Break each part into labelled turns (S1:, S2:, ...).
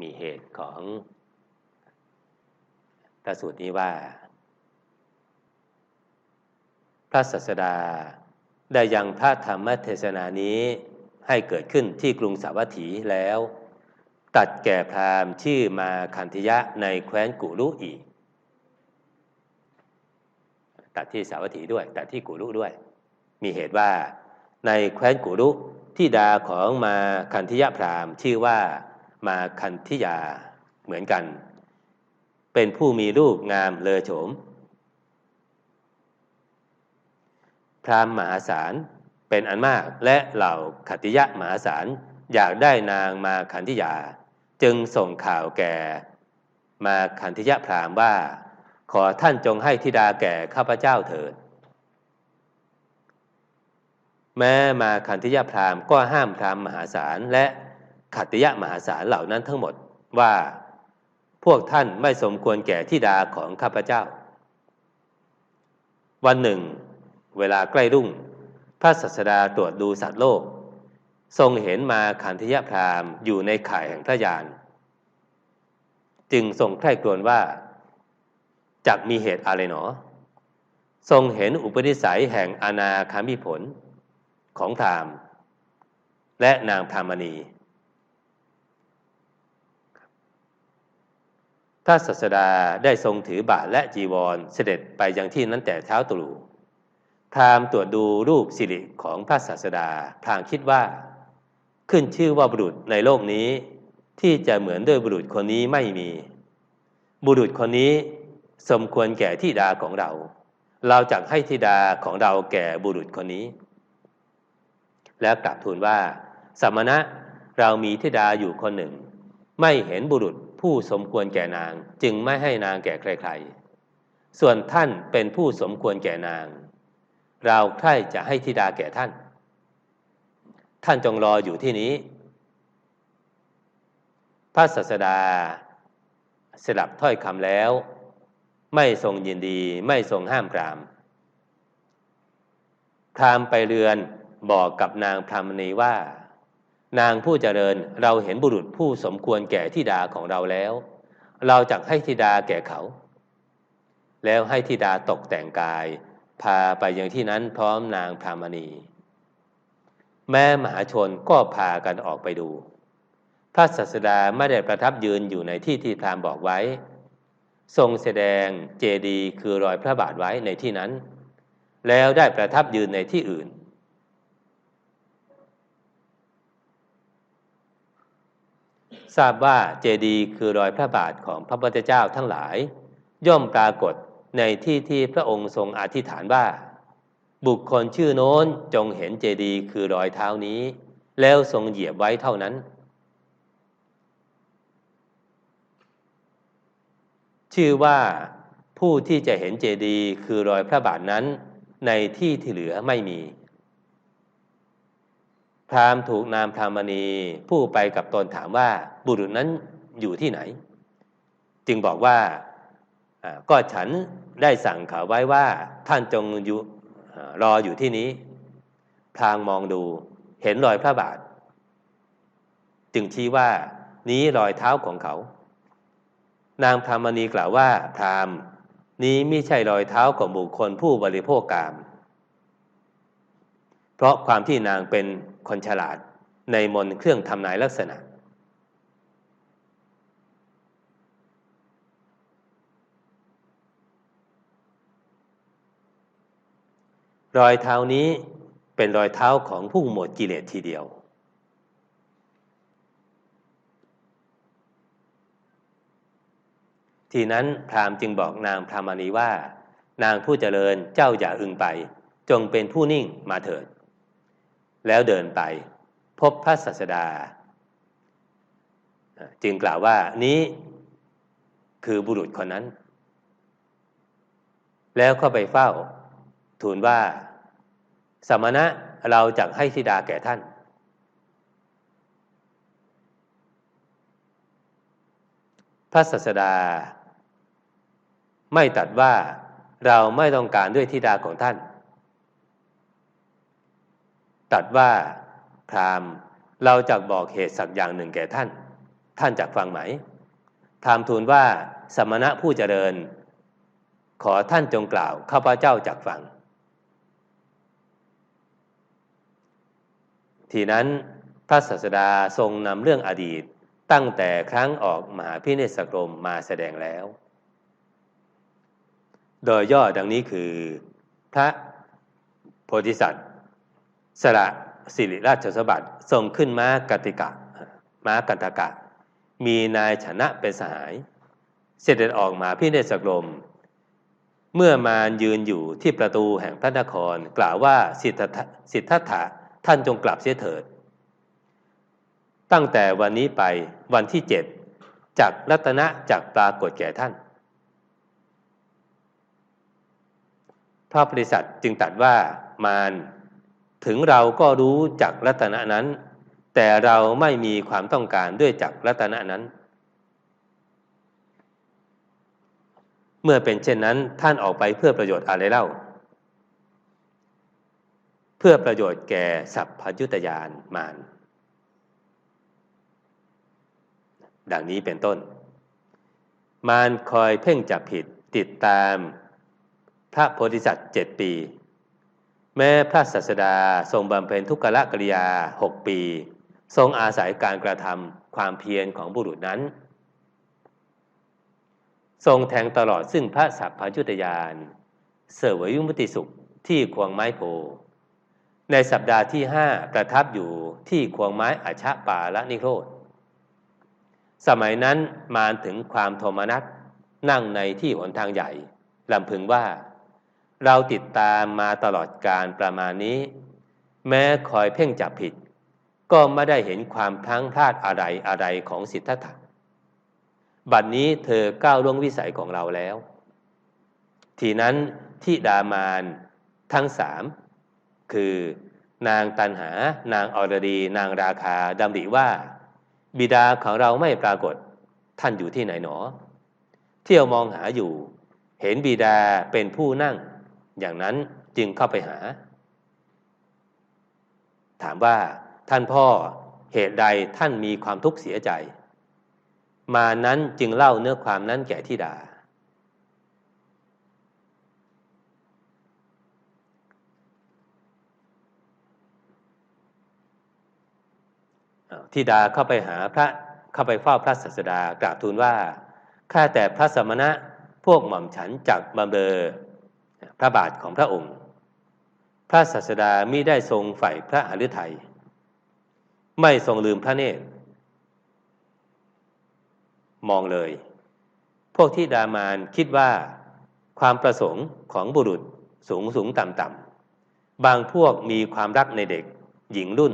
S1: มีเหตุของพระสูตรนี้ว่า พระศาสดาได้ยังพระธรรมเทศนานี้ให้เกิดขึ้นที่กรุงสาวัตถีแล้ว ตัดแก่พราหมณ์ชื่อมาคันธยะในแคว้นกุรุอีก ตัดที่สาวัตถีด้วย ตัดที่กุรุด้วย มีเหตุว่าในแคว้นกุรุที่ดาของมาคันธยะพราหมณ์ชื่อว่า มาคันธิยาเหมือนกัน เป็นผู้มีรูปงามเลอโฉม พรามมหาศาลเป็นอันมากและเหล่าขัติยะมหาศาลอยากได้นางมาคันธิยา จึงส่งข่าวแก่ มาคันธิยะพรามว่า ขอท่านจงให้ธิดาแก่ข้าพเจ้าเถิดแม้มาคันธิยะพรามก็ห้ามพรามมหาศาลและ ขัตติยะมหาศาลเหล่านั้นทั้งหมดว่าพวกท่านไม่สมควรแก่ธิดาของข้าพเจ้า วันหนึ่ง เวลาใกล้รุ่ง พระศาสดาตรวจดูสัตว์โลก ทรงเห็นมาขันธยพรามอยู่ในข่ายแห่งพระยาน จึงทรงใคร่ครวญว่าจักมีเหตุอะไรหนอ ทรงเห็นอุปนิสัยแห่งอนาคามิผลของพรามและนางพรามณี พระศาสดาได้ทรงถือบาทและจีวรเสด็จไปยังที่นั้นแต่เช้าตรู่พราหมณ์ตรวจดูรูปสิริของพระศาสดาพลางคิดว่า ขึ้นชื่อว่าบุรุษในโลกนี้ ที่จะเหมือนด้วยบุรุษคนนี้ไม่มี บุรุษคนนี้สมควรแก่ที่ดาของเรา เราจะให้ธิดาของเราแก่บุรุษคนนี้ แล้วกลับทูลว่า สมณะเรามีธิดาอยู่คนหนึ่ง ไม่เห็นบุรุษ ผู้สมควรแก่นาง จึงไม่ให้นางแก่ใครๆ ส่วนท่านเป็นผู้สมควรแก่นาง เราใคร่จะให้ธิดาแก่ท่าน ท่านจงรออยู่ที่นี้ พระศาสดาสลับถ้อยคำแล้ว ไม่ทรงยินดีไม่ทรงห้ามปรามพรามไปเรือนบอกกับนางพรามณีว่า นางผู้เจริญเราเห็นบุรุษผู้สมควรแก่ทิดาของเราแล้ว เราจะให้ทิดาแก่เขา แล้วให้ทิดาตกแต่งกาย พาไปยังที่นั้นพร้อมนางพรามณี แม่มหาชนก็พากันออกไปดู พระศาสดาไม่ได้ประทับยืนอยู่ในที่ที่พรามบอกไว้ ทรงแสดงเจดีย์คือรอยพระบาทไว้ในที่นั้น แล้วได้ประทับยืนในที่อื่น ทราบว่าเจดีย์คือรอยพระบาทของพระพุทธเจ้าทั้งหลาย ย่อมปรากฏในที่ที่พระองค์ทรงอธิษฐานว่า บุคคลชื่อโน้นจงเห็นเจดีย์คือรอยเท้านี้ แล้วทรงเหยียบไว้เท่านั้น ชื่อว่าผู้ที่จะเห็นเจดีย์คือรอยพระบาทนั้น ในที่ที่เหลือไม่มี พราหมณ์ถูกนามพรามณีผู้ไปกับตนถามว่าบุรุษนั้นอยู่ที่ไหน จึงบอกว่าก็ฉันได้สั่งเขาไว้ว่าท่านจงอยู่รออยู่ที่นี้ พรางมองดูเห็นรอยพระบาท จึงชี้ว่านี้รอยเท้าของเขา นางพรามณีกล่าวว่าพรามนี้ไม่ใช่รอยเท้าของบุคคลผู้บริโภคกาม เพราะความที่นางเป็น คนฉลาดในมนเครื่องทำนายลักษณะ รอยเท้านี้เป็นรอยเท้าของผู้หมดกิเลสทีเดียว ทีนั้นพราหมณ์จึงบอกนางพรามณีว่า นางผู้เจริญเจ้าอย่าอึงไป จงเป็นผู้นิ่งมาเถิด แล้วเดินไป พบพระศาสดา จึงกล่าวว่านี้คือบุรุษคนนั้น แล้วเข้าไปเฝ้า ทูลว่า สมณะเราจะให้ธิดาแก่ท่าน พระศาสดา ไม่ตัดว่าเราไม่ต้องการด้วยธิดาของท่าน ตัดว่าพรามเราจะบอกเหตุสักอย่างหนึ่งแก่ท่าน ท่านจักฟังไหมถามทูลว่าสมณะผู้เจริญ ขอท่านจงกล่าวข้าพเจ้าจักฟัง ทีนั้นพระศาสดาทรงนำเรื่องอดีตตั้งแต่ครั้งออกมหาพิเนศกรมมาแสดงแล้ว โดยย่อดังนี้คือ พระโพธิสัตว์ สละสิริราชสมบัติทรงขึ้นม้ากติกะ ม้ากันตกะ มีนายชนะเป็นสหาย เสด็จออกมาพิเนศกรม เมื่อมารยืนอยู่ที่ประตูแห่งพระนครกล่าวว่าสิทธัตถะท่านจงกลับเสียเถิด ตั้งแต่วันนี้ไปวันที่เจ็ดจากรัตนะจากปรากฏแก่ท่าน พระบริษัทจึงตัดว่ามาร ถึงเราก็รู้จักรัตนะนั้น แต่เราไม่มีความต้องการด้วยจักรัตนะนั้น เมื่อเป็นเช่นนั้นท่านออกไปเพื่อประโยชน์อะไรเล่า เพื่อประโยชน์แก่สัพพยุตยานมารดังนี้เป็นต้น มารคอยเพ่งจับผิดติดตาม พระโพธิสัตว์เจ็ดปี แม้พระศาสดาทรงบำเพ็ญทุกขละกิริยาหกปี ทรงอาศัยการกระทำความเพียรของบุรุษนั้น ทรงแทงตลอดซึ่งพระสัพพยุตยาน เสวยยุมติสุขที่ควงไม้โพ ในสัปดาห์ที่ห้าประทับอยู่ที่ควงไม้อาชะป่าละนิโรธ สมัยนั้นมาถึงความโทมนัสนั่งในที่หนทางใหญ่ลำพึงว่า เราติดตามมาตลอดการประมาณนี้ แม้คอยเพ่งจับผิด ก็ไม่ได้เห็นความพลั้งพลาดอะไรอะไรของสิทธัตถะบัดนนี้เธอก้าวล่วงวิสัยของเราแล้ว ทีนั้นที่ดามานทั้งสามคือนางตันหานางอรดีนางราคาดำริว่า บิดาของเราไม่ปรากฏท่านอยู่ที่ไหนหนอ เที่ยวมองหาอยู่ เห็นบิดาเป็นผู้นั่ง อย่างนั้นจึงเข้าไปหา ถามว่าท่านพ่อเหตุใดท่านมีความทุกข์เสียใจ มานั้นจึงเล่าเนื้อความนั้นแก่ทิดาธิดาเข้าไปหาพระเข้าไปเฝ้าพระศาสดากราบทูลว่า ข้าแต่พระสมณะพวกหม่อมฉันจักบำเรอ พระบาทของพระองค์ พระศาสดามิได้ทรงใฝ่พระหฤทัยไม่ทรงลืมพระเนตร มองเลย พวกที่ดามานคิดว่า ความประสงค์ของบุรุษสูงสูงต่ำต่ำบางพวกมีความรักในเด็ก หญิงรุ่น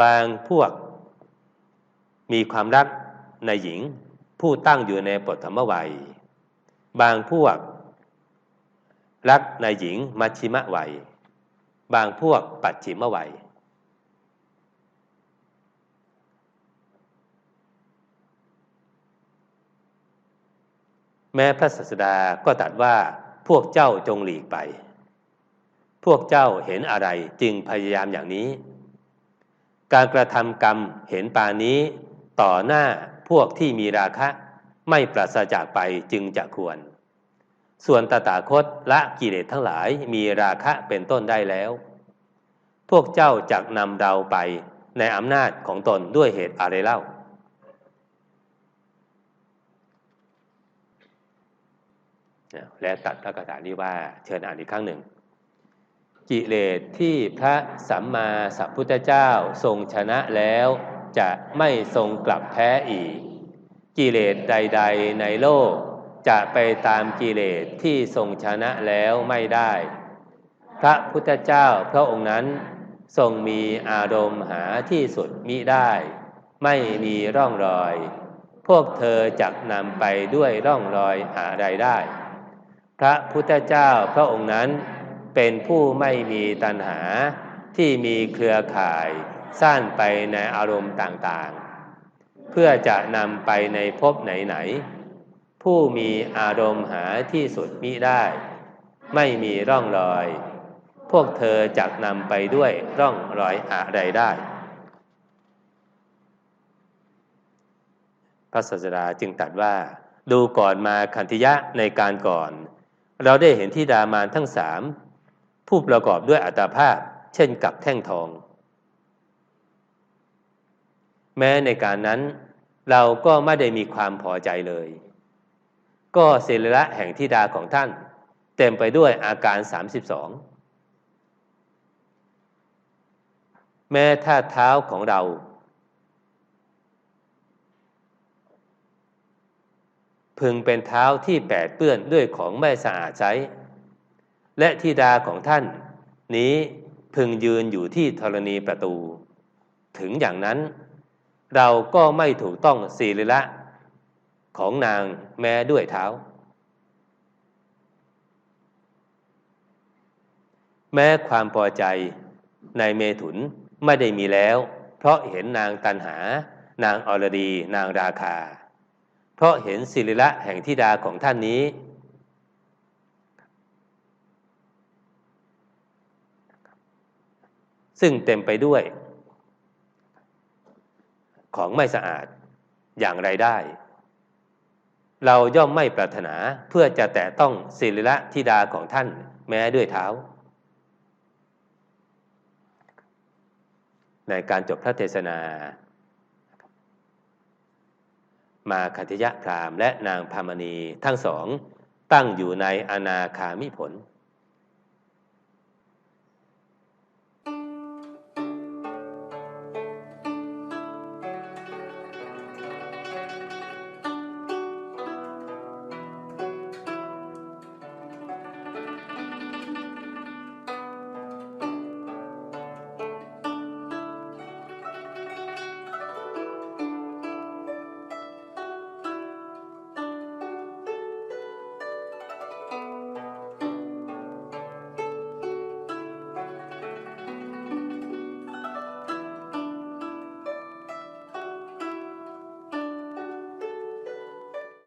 S1: บางพวก มีความรักในหญิงผู้ตั้งอยู่ในปฐมวัย บางพวก รักในหญิงมัชชิมะวัย บางพวกปัจฉิมวัย แม้พระศาสดาก็ตัดว่าพวกเจ้าจงหลีกไป พวกเจ้าเห็นอะไรจึงพยายามอย่างนี้ การกระทำกรรมเห็นปานี้ต่อหน้าพวกที่มีราคะไม่ปราศจากไปจึงจะควร ส่วนตถาคตละกิเลสทั้งหลายมีราคะเป็นต้นได้แล้ว พวกเจ้าจักนำเราไปในอำนาจของตนด้วยเหตุอะไรเล่า และตัดพระคาถานี้ว่าเชิญอ่านอีกครั้งหนึ่ง กิเลสที่พระสัมมาสัมพุทธเจ้าทรงชนะแล้วจะไม่ทรงกลับแพ้อีก กิเลสใด ๆ ในโลก จะไปตามกิเลสที่ทรงชนะแล้วไม่ได้ พระพุทธเจ้าพระองค์นั้นทรงมีอารมณ์หาที่สุดมิได้ ไม่มีร่องรอย พวกเธอจักนำไปด้วยร่องรอยหาใดได้ พระพุทธเจ้าพระองค์นั้นเป็นผู้ไม่มีตัณหาที่มีเครือข่ายสั้นไปในอารมณ์ต่างๆ เพื่อจะนำไปในภพไหนๆ ผู้มีอารมณ์หาที่สุดมิได้ ไม่มีร่องรอย พวกเธอจะนำไปด้วยร่องรอยอะไรได้ พระศาสดาจึงตรัสว่า ดูก่อนมาคันธิยะในการก่อน เราได้เห็นที่ดามานทั้งสามผู้ประกอบด้วยอัตภาพ เช่นกับแท่งทอง แม้ในการนั้นเราก็ไม่ได้มีความพอใจเลย ก็เสรีระแห่งทิดาของท่าน เต็มไปด้วยอาการ 32 แม้ถ้าเท้าของเรา พึงเป็นเท้าที่แปดเปื้อนด้วยของไม่สะอาดใช้ และทิดาของท่าน นี้พึงยืนอยู่ที่ธรณีประตู ถึงอย่างนั้น เราก็ไม่ถูกต้องศีลิละ ของนางแม้ด้วยเท้า แม้ความพอใจในเมถุนไม่ได้มีแล้ว เพราะเห็นนางตันหา นางอรดี นางราคา เพราะเห็นศิริละแห่งทิดาของท่านนี้ ซึ่งเต็มไปด้วย ของไม่สะอาดอย่างไรได้ เราย่อมไม่ปรารถนาเพื่อจะแตะต้องศิริละธิดาของท่านแม้ด้วยเท้า ในการจบพระเทศนา มาคัตยะพรามและนางพามณีทั้งสองตั้งอยู่ในอนาคามิผล